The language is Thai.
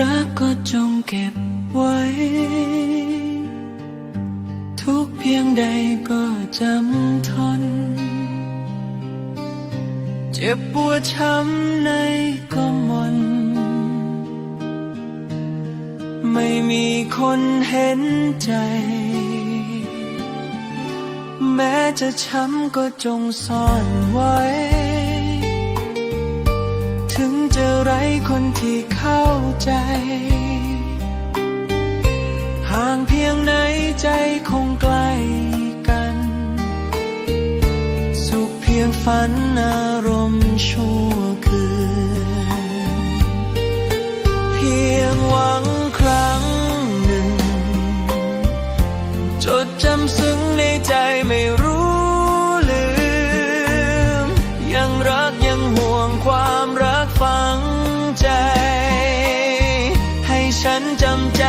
รักก็จงเก็บไว้ ทุกเพียงใดก็จำทน เจ็บปวดช้ำในก็มน ไม่มีคนเห็นใจ แม้จะช้ำก็จงซ่อนไว้ ถึงจะไร้คนที่เข้าใจ ห่างเพียงไหนใจคงใกล้กัน สุขเพียงฝันอารมณ์ชั่วคืน เพียงหวังครั้งหนึ่ง จดจำซึ้งในใจไม่รู้ลืม ยังรักยังห่วงความรัก ฉันจำใจ